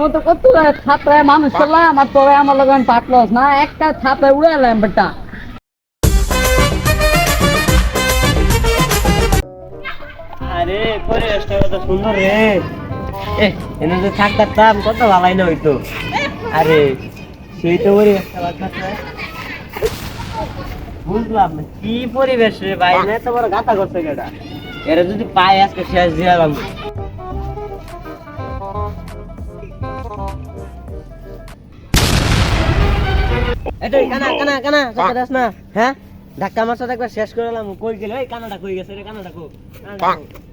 মতো কত মানুষ করলাম আর তোরা আমার লগন পাটলস না একটা ছাত্রায় উড়ে এলাম বেটা। আরে পরিবেশটা কত সুন্দর রে। এনে যে থাকতাম কত ভালাই না হইতো। আরে সেই তো পরিবেশটা বুঝলাম কি পরিবেশ রে ভাই না তো বড় গাতা করছে কেটা এরা যদি পাই আজকে শেষ দিলাম এটাই কানা কানা কানা কথা দাস না। হ্যাঁ? ধাক্কা মারছা একবার শেষ করে এলাম। কই গেল? এই কানাটা কই গেছে রে কানাটা কো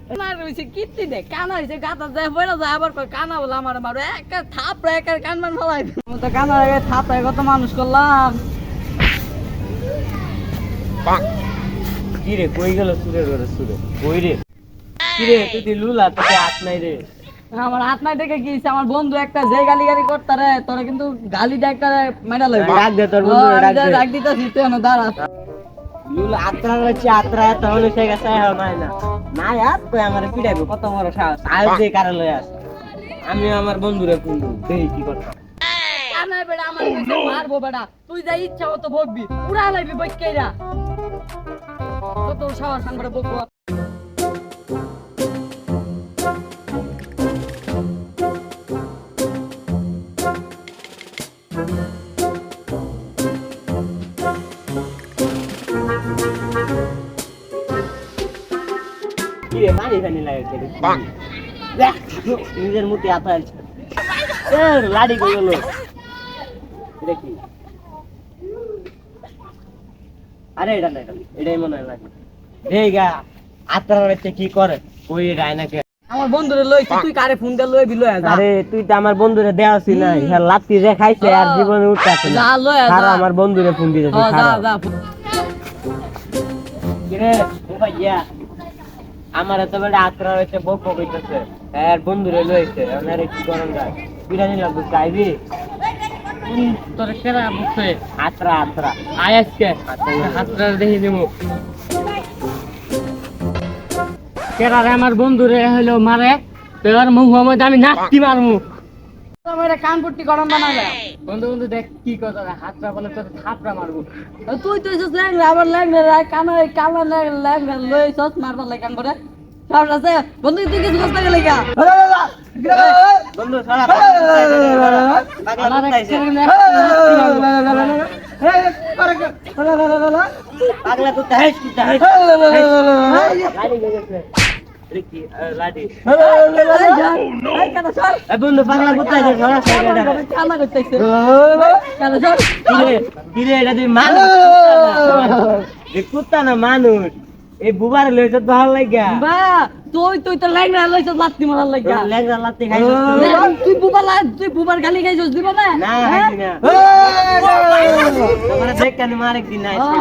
কানা রয়েছে কীর্তি দে কানা হয়েছে গাতা যায় বইরা যায় আবার কয় কানা বলে আমার মারো। একটা থাপড়া একটা কান মান ফলাই তো কানা রে কত মানুষ করলাম। কি রে কই গেল সুরে রে সুরে? কই রে? কি রে তুই লুলা তোকে হাত নাই রে। আমার হাত নাই দেখে গিয়েছে আমার বন্ধু একটা যে গালি গালি করতে রে তোরা কিন্তু গালিটা একটা মেডাল হইবে ডাক দে তোর বন্ধুরে, ডাক দে। ডাক দিতেছি তুই এনে দাঁড়া। লুলা আত্রা রয়েছে আত্রা এত হলে সে গেছে হ্যাঁ না না আর তুই আমার পিড়াইবো কত বড় সাহস। আজ যে কারে লয়ে আস। আমি আমার বন্ধুরে ফোন দেখি কি করতাম কানাই বেড়া আমার মারবো বেড়া। তুই যা ইচ্ছা মতো বকবি পুরা লাইবি বইকেইরা। কত সাহস বকবো কি রে পানি লাগে রে নিজের মুখে আতা আছে লাড়ি গেল। এটা কি আরে এটা না এটা এটাই মনে হয় লাগে। গা রয়েছে কি করে? ওই রায়নাকে আমার বন্ধুরে লইছি তুই কারে ফোন দে লইবি লইয়া যা। আরে তুই তো আমার বন্ধুরে দেওয়াছি না। হ্যাঁ লাত্তি যে খাইছে আর জীবনে উঠতে আসে না। যা খারা আমার বন্ধুরে ফোন দিতে যা যা কিরে ও ভাইয়া। আমার এত বড় আত্রা রয়েছে বক বক হইতেছে। আর বন্ধুরে লইছে আমার কি করন যায় বিরিয়ানি লাগবে চাইবি তোর কেরা বুঝছে। আত্রা আত্রা। আয় আজকে। হাতটা দেখে দেবো কেরারে আমার বন্ধুরে হলো মারে? তো এবার মুখ আমি নাচতি মারমু আমার কানপুট্টি গরম বানাবে? বন্ধু বন্ধু দেখ কি কথা হাতটা বলে তোর থাপড়া মারবো তুই তো এসেছিস ল্যাংরা আবার ল্যাংরা কানা কালা ল্যাংরা লই সস মারবার লাগে কান করে সব আছে বন্ধু তুই কিছু করতে গেলে গা বন্ধু সারা পাগলা তো তাহেস কি তাহেস লাড়ি গেছে রে কি লাড়ি এ বন্ধু পাগলা কোথায় কুত্তা না মানুষ এই বুবার লইছে ভালো লাগা বা তুই তুই তো ল্যাংরা লইছ লাত্তি মারার লাগা লেগরা লাত্তি খাইছ তুই বুবার লা- তুই বুবার গালি খাইছস দিব না না? খাইছি না তোমরা দেখ কেন মার একদিন। আইসা